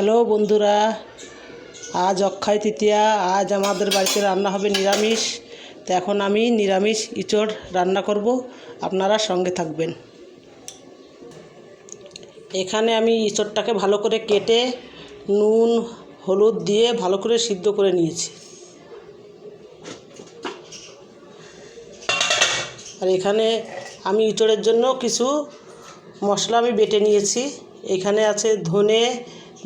Hello বন্ধুরা, আজ অক্ষয় তৃতীয়া, আজ আমাদের বাড়িতে রান্না হবে নিরামিষ। তো এখন আমি নিরামিষ ইঁচড় রান্না করব, আপনারা সঙ্গে থাকবেন। এখানে আমি ইঁচড়টাকে ভালো করে কেটে নুন, হলুদ দিয়ে ভালো করে সিদ্ধ করে নিয়েছি। আর এখানে আমি ইঁচড়ের জন্য কিছু মশলা আমি বেটে নিয়েছি। এখানে আছে ধনে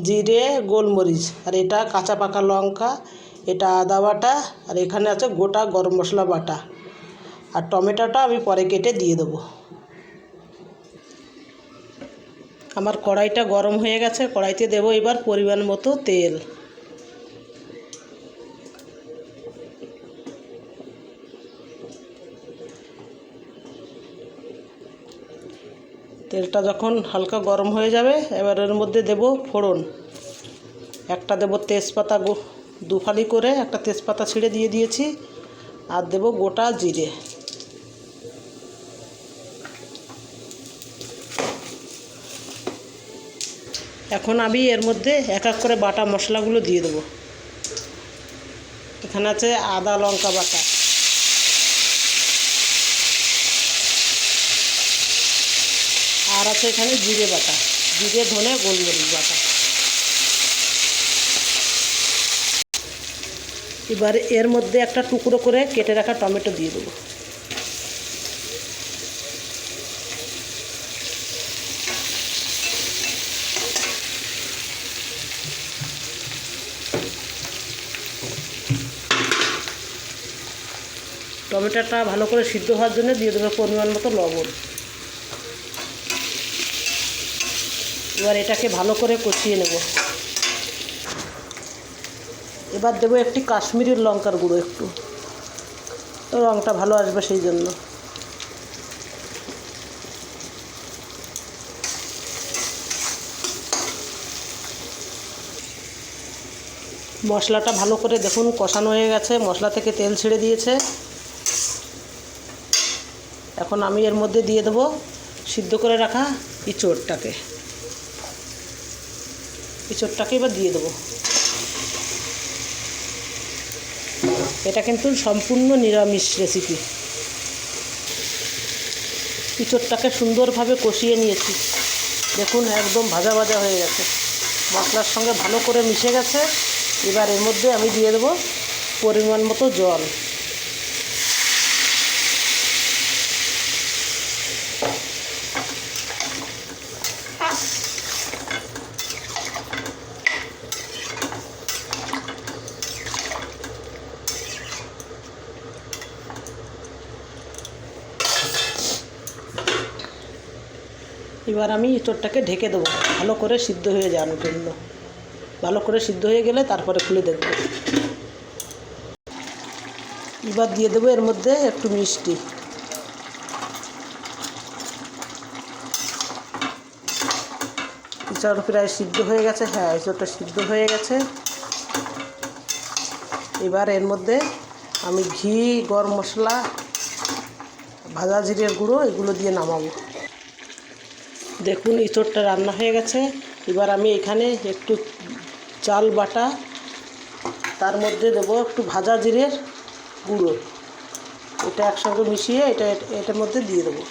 জিরে, গোলমরিচ। আর এটা কাঁচা পাকা লঙ্কা, এটা আদা বাটা, আর এখানে আছে গোটা গরম মশলা বাটা। আর টমেটোটা আমি পরে কেটে দিয়ে দেবো। আমার কড়াইটা গরম হয়ে গেছে, কড়াইতে দেবো এবার পরিমাণ মতো তেল। তেলটা যখন হালকা গরম হয়ে যাবে, এবার এর মধ্যে দেব ফোড়ন। একটা দেব তেজপাতা গো- দু করে একটা তেজপাতা ছিঁড়ে দিয়ে দিয়েছি, আর দেব গোটা জিরে। এখন আমি এর মধ্যে এক এক করে বাটা মশলাগুলো দিয়ে দেবো। এখানে আছে আদা, লঙ্কা বাটা। আর আছে এখানে জিরে বাটা। জিরে, ধনে, গোলমরিচ বাটা। এবার এর মধ্যে একটা টুকরো করে কেটে রাখা টমেটো দিয়ে দেবো। টমেটোটা ভালো করে সিদ্ধ হওয়ার জন্য দিয়ে দেবো পরিমাণ মতো লবণ। এবার এটাকে ভালো করে কষিয়ে নেব। এবার দেবো একটি কাশ্মীরি লঙ্কার গুঁড়ো একটু। রঙটা ভালো আসবে সেই জন্য। মশলাটা ভালো করে দেখুন কষানো হয়ে গেছে। মশলা থেকে তেল ছেড়ে দিয়েছে। এখন আমি এর মধ্যে দিয়ে দেবো সিদ্ধ করে রাখা ইঁচড়টাকে। ইঁচড়টাকে এবার দিয়ে দেবো। এটা কিন্তু সম্পূর্ণ নিরামিষ রেসিপি ইঁচড়টাকে সুন্দরভাবে কষিয়ে নিয়েছি। দেখুন, একদম ভাজা ভাজা হয়ে গেছে। মশলার সঙ্গে ভালো করে মিশে গেছে। এবার এর মধ্যে আমি দিয়ে দেবো পরিমাণ মতো জল। এবার আমি ইঁচড়টাকে ঢেকে দেবো। ভালো করে সিদ্ধ হয়ে যাওয়ার জন্য। ভালো করে সিদ্ধ হয়ে গেলে তারপরে খুলে দেখব। এবার দিয়ে দেবো এর মধ্যে একটু মিষ্টি। ইঁচড় প্রায় সিদ্ধ হয়ে গেছে। হ্যাঁ ইঁচড়টা সিদ্ধ হয়ে গেছে। এবার এর মধ্যে আমি ঘি, গরম মশলা, ভাজা জিরের গুঁড়ো এগুলো দিয়ে নামাবো। দেখুন ইঁচড়টা রান্না হয়ে গেছে। এবার আমি এখানে একটু চাল বাটা, তার মধ্যে দেবো একটু ভাজা জিরের গুঁড়ো। এটা একসঙ্গে মিশিয়ে এটা এটার মধ্যে দিয়ে দেবো।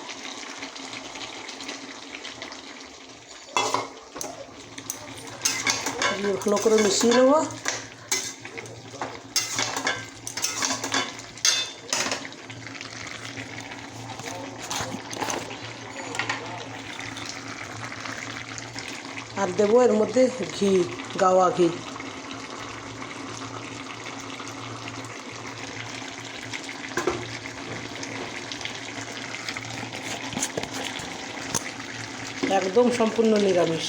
ভালো করে মিশিয়ে নেব। আর দেবো এর মধ্যে ঘি, গাওয়া ঘি। একদম সম্পূর্ণ নিরামিষ।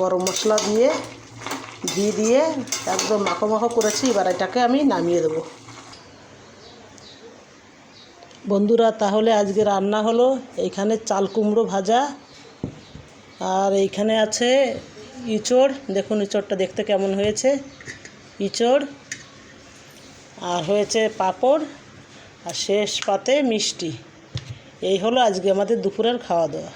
গরম মশলা দিয়ে, ঘি দিয়ে একদম মাখো মাখো করেছি, এবার এটাকে আমি নামিয়ে দেবো। বন্ধুরা, তাহলে আজকে রান্না হলো এখানে চাল কুমড়ো ভাজা। আর এইখানে আছে ইঁচড়। দেখুন ইঁচড়টা দেখতে কেমন হয়েছে। ইঁচড়, আর হয়েছে পাপড়, আর শেষ পাতে মিষ্টি। এই হলো আজকে আমাদের দুপুরের খাওয়া দাওয়া।